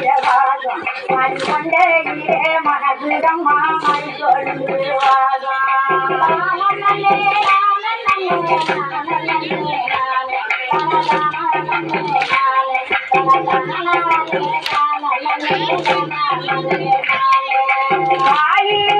பிரகாசம் மண்கொண்டையிலே மனசுடம் மாமல் சொல்லுவாகம் எந்த இடம்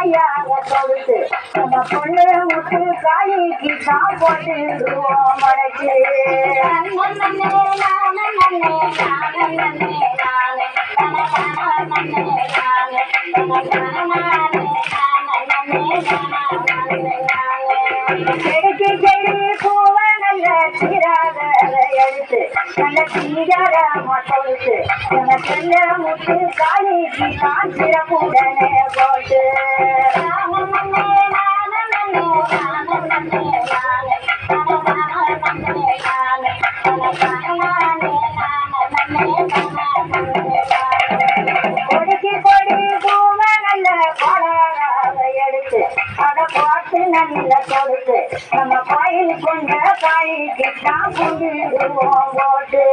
புதுமையாக கொடுத்து நம்ம பொண்ணு முத்து காய்க்கு தான் போட்டு விடுவோம் மலைக்கு செடிக்கு செடி பூவ நல்ல சீராக எடுத்து நல்ல சீராக கொடுத்து நம்ம செல்ல முத்து காய்க்கு தான் சிறப்புடனே போட்டு பார்த்து கொடுத்து நம்ம கோயில் கொண்ட காய்க்கு தான் கொண்டுடுவோம் போட்டு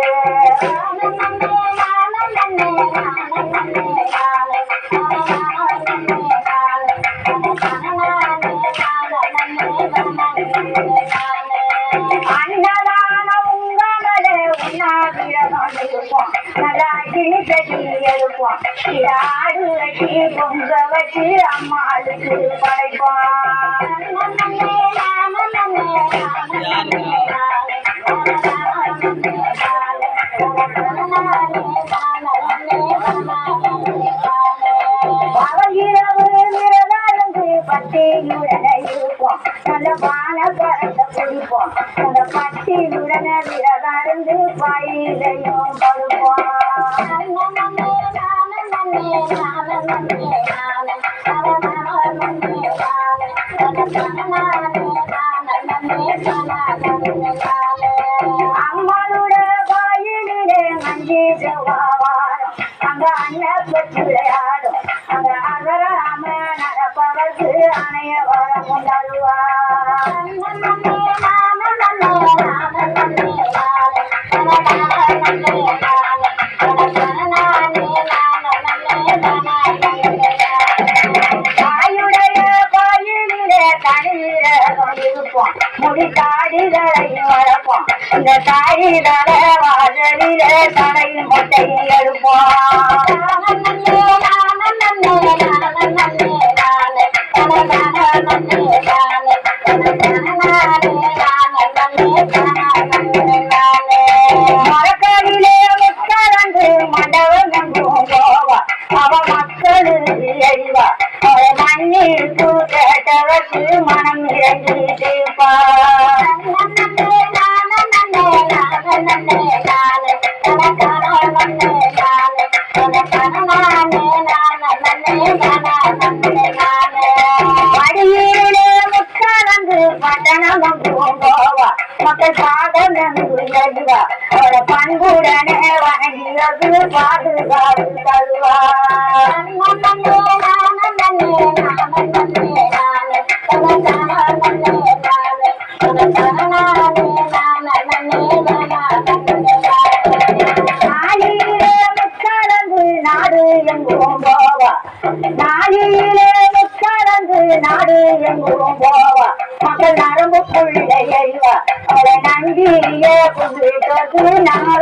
அன்னதான உங்களே உண்ணாவிரதம் நல்லா கிளி எடுப்போம் ஆடு பொங்க வச்சு அம்மாளுக்கு பகலிரவு விரதாருந்து பயிரையும் படுப்போம் அம்மாளோட வாயிலே மஞ்சி செவ்வாரம் அங்க அண்ணன் பெற்று விளையாடும் அங்க அகராம நடப்பவர்க்கு அணைய வரம் இருப்போம் முடி தாடிகளையும் வளர்ப்போம் இந்த தாடிகளை வாசலிலே தலையும் மொட்டையும் எடுப்போம் நாடு எங்கும் போவா மக்கள் நரம்புக்குள்ளே எழுவா அவளை நம்பிய புதுக்கு நாள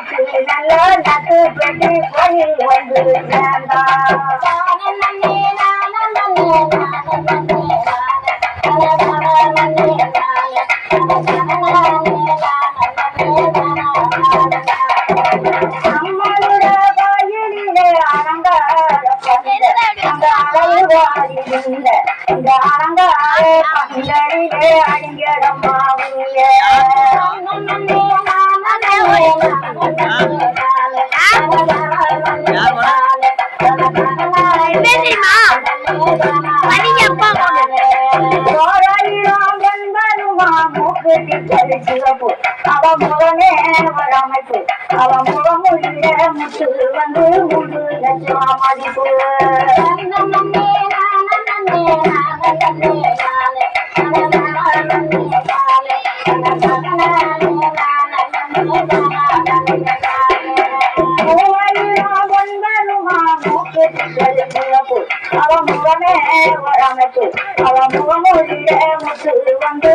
And I know that the present running when we. அவ முகமே வராமைப்பு முத்து வந்து முழு லட்சம் மதிப்பு முகமே வராமைப்பு அவ முகமுடிய முத்து வந்து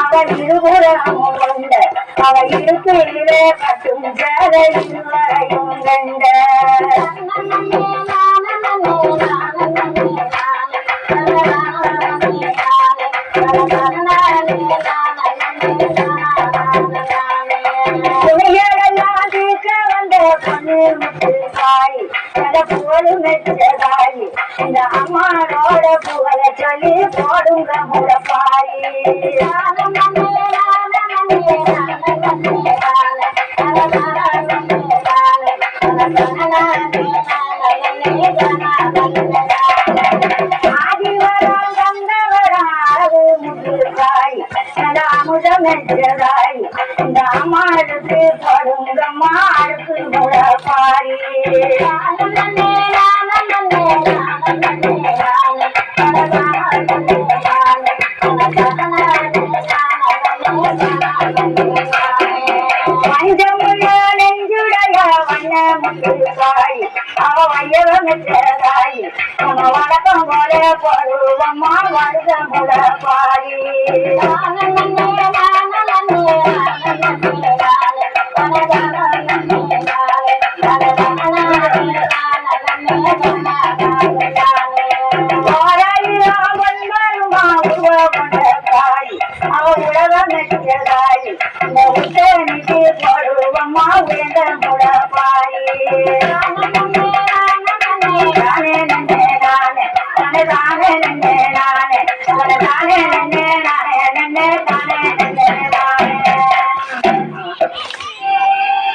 அவன் இருபுறமும் கொண்ட அவ இருப்பிலே மட்டும் ஜாலை வரையும் கண்ட துணிகளெல்லாம் தீர்க்க வந்த போல பருவம்மா வருத முடப்பாரி